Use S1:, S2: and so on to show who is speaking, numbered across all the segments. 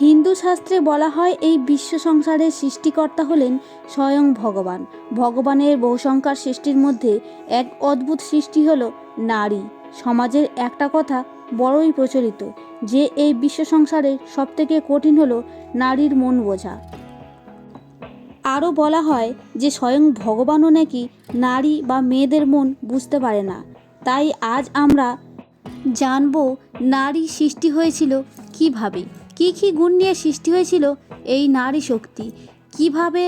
S1: হিন্দু শাস্ত্রে বলা হয়, এই বিশ্ব সংসারের সৃষ্টিকর্তা হলেন স্বয়ং ভগবান। ভগবানের বহুসংখ্যার সৃষ্টির মধ্যে এক অদ্ভুত সৃষ্টি হল নারী। সমাজের একটা কথা বড়ই প্রচলিত, যে এই বিশ্ব সংসারে সবথেকে কঠিন হলো নারীর মন বোঝা। আরও বলা হয় যে স্বয়ং ভগবানও নাকি নারী বা মেয়েদের মন বুঝতে পারে না। তাই আজ আমরা জানব নারী সৃষ্টি হয়েছিল কীভাবে। কি কি গুণ নিয়ে সৃষ্টি হয়েছিল এই নারী শক্তি? কীভাবে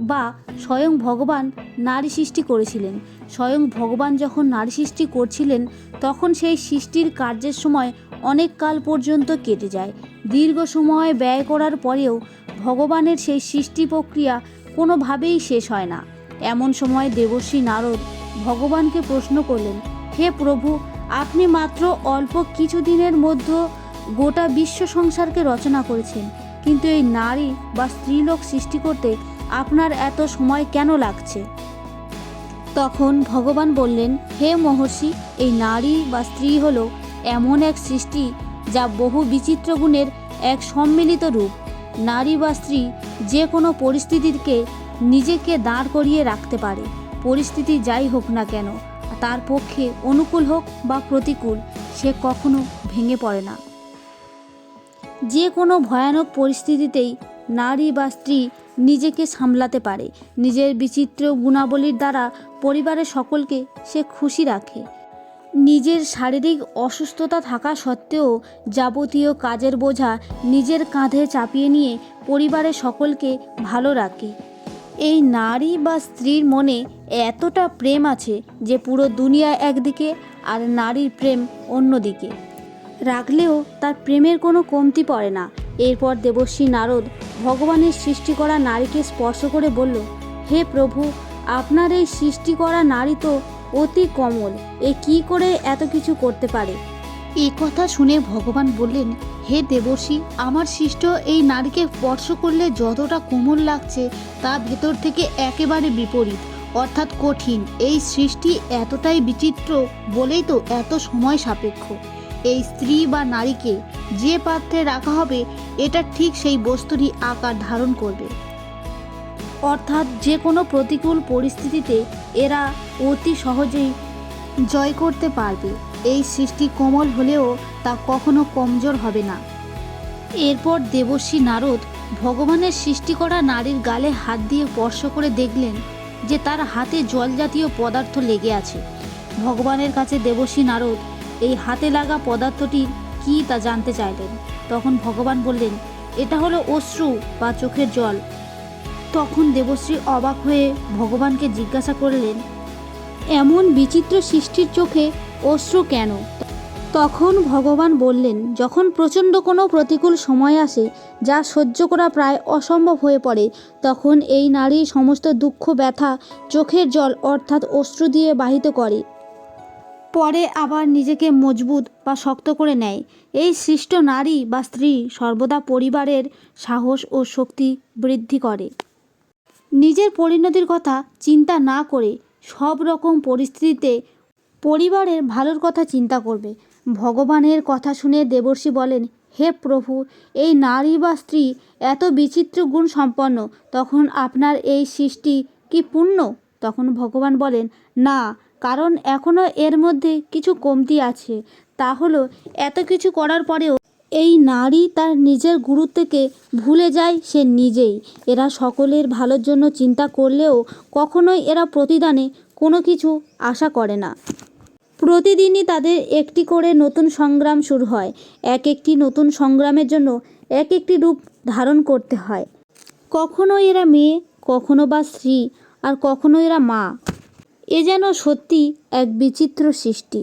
S1: বা স্বয়ং ভগবান নারী সৃষ্টি করেছিলেন? স্বয়ং ভগবান যখন নারী সৃষ্টি করছিলেন, তখন সেই সৃষ্টির কার্যের সময় অনেক কাল পর্যন্ত কেটে যায়। দীর্ঘ সময় ব্যয় করার পরেও ভগবানের সেই সৃষ্টি প্রক্রিয়া কোনোভাবেই শেষ হয় না। এমন সময় দেবশ্রী নারদ ভগবানকে প্রশ্ন করলেন, হে প্রভু, আপনি মাত্র অল্প কিছু দিনের মধ্যে গোটা বিশ্ব সংসারকে রচনা করেছেন। কিন্তু এই নারী বা স্ত্রীলোক সৃষ্টি করতে আপনার এত সময় কেন লাগছে? তখন ভগবান বললেন, হে মহর্ষি, এই নারী বা স্ত্রী হলো এমন এক সৃষ্টি যা বহু বিচিত্র গুণের এক সম্মিলিত রূপ। নারী বা স্ত্রী যে কোনো পরিস্থিতিকে নিজেকে দাঁড় করিয়ে রাখতে পারে। পরিস্থিতি যাই হোক না কেন, তার পক্ষে অনুকূল হোক বা প্রতিকূল, সে কখনো ভেঙে পড়ে না। যে কোনো ভয়ানক পরিস্থিতিতেই নারী বা স্ত্রী নিজেকে সামলাতে পারে। নিজের বিচিত্র গুণাবলীর দ্বারা পরিবারের সকলকে সে খুশি রাখে। নিজের শারীরিক অসুস্থতা থাকা সত্ত্বেও যাবতীয় কাজের বোঝা নিজের কাঁধে চাপিয়ে নিয়ে পরিবারের সকলকে ভালো রাখে। এই নারী বা স্ত্রীর মনে এতটা প্রেম আছে যে পুরো দুনিয়া একদিকে আর নারীর প্রেম অন্যদিকে। রাখলেও তার প্রেমের কোনো কমতি পড়ে না। এরপর দেবশ্রী নারদ ভগবানের সৃষ্টি করা নারীকে স্পর্শ করে বলল, হে প্রভু, আপনার এই সৃষ্টি করা নারী তো অতি কমল, এ কি করে এত কিছু করতে পারে?
S2: এ কথা শুনে ভগবান বললেন, হে দেবর্ষি, আমার সৃষ্ট এই নারীকে স্পর্শ করলে যতটা কোমল লাগছে তা ভেতর থেকে একেবারে বিপরীত, অর্থাৎ কঠিন। এই সৃষ্টি এতটাই বিচিত্র বলেই তো এত সময় সাপেক্ষ। এই স্ত্রী বা নারীকে যে পাত্রে রাখা হবে, এটা ঠিক সেই বস্তুরই আকার ধারণ করবে।
S1: অর্থাৎ যে কোনো প্রতিকূল পরিস্থিতিতে এরা অতি সহজেই
S2: জয় করতে পারবে। এই সৃষ্টি কোমল হলেও তা কখনো কমজোর হবে না। এরপর দেবশ্রী নারদ ভগবানের সৃষ্টি করা নারীর গালে হাত দিয়ে স্পর্শ করে দেখলেন যে তার হাতে জল জাতীয় পদার্থ লেগে আছে। ভগবানের কাছে দেবশ্রী নারদ এই হাতে লাগা পদার্থটি কি তা জানতে চাইলেন। তখন ভগবান বললেন, এটা হলো অশ্রু বা চোখের জল। তখন দেবশ্রী অবাক হয়ে ভগবানকে জিজ্ঞাসা করলেন,
S1: এমন বিচিত্র সৃষ্টির চোখে অশ্রু কেন? তখন ভগবান বললেন, যখন প্রচণ্ড কোনো প্রতিকূল সময় আসে যা সহ্য করা প্রায় অসম্ভব হয়ে পড়ে, তখন এই নারী সমস্ত দুঃখ, ব্যথা, চোখের জল অর্থাৎ অশ্রু দিয়ে বাহিত করে। পরে আবার নিজেকে মজবুত বা শক্ত করে নেয়। এই সৃষ্ট নারী বা স্ত্রী সর্বদা পরিবারের সাহস ও শক্তি বৃদ্ধি করে। নিজের পরিণতির কথা চিন্তা না করে সব রকম পরিস্থিতিতে পরিবারের ভালোর কথা চিন্তা করবে। ভগবানের কথা শুনে দেবর্ষি বলেন, হে প্রভু, এই নারী বা স্ত্রী এত বিচিত্র গুণ সম্পন্ন, তখন আপনার এই সৃষ্টি কি পূর্ণ? তখন ভগবান বলেন, না কারণ এখনও এর মধ্যে কিছু কমতি আছে। তা হলো, এত কিছু করার পরেও এই নারী তার নিজের গুরুত্বকে ভুলে যায় সে নিজেই। এরা সকলের ভালোর জন্য চিন্তা করলেও কখনোই এরা প্রতিদানে কোনো কিছু আশা করে না। প্রতিদিনই তাদের একটি করে নতুন সংগ্রাম শুরু হয়। এক একটি নতুন সংগ্রামের জন্য এক একটি রূপ ধারণ করতে হয়। কখনো এরা মেয়ে, কখনো বা স্ত্রী, আর কখনো এরা মা। এ যেন সত্যি এক বিচিত্র সৃষ্টি।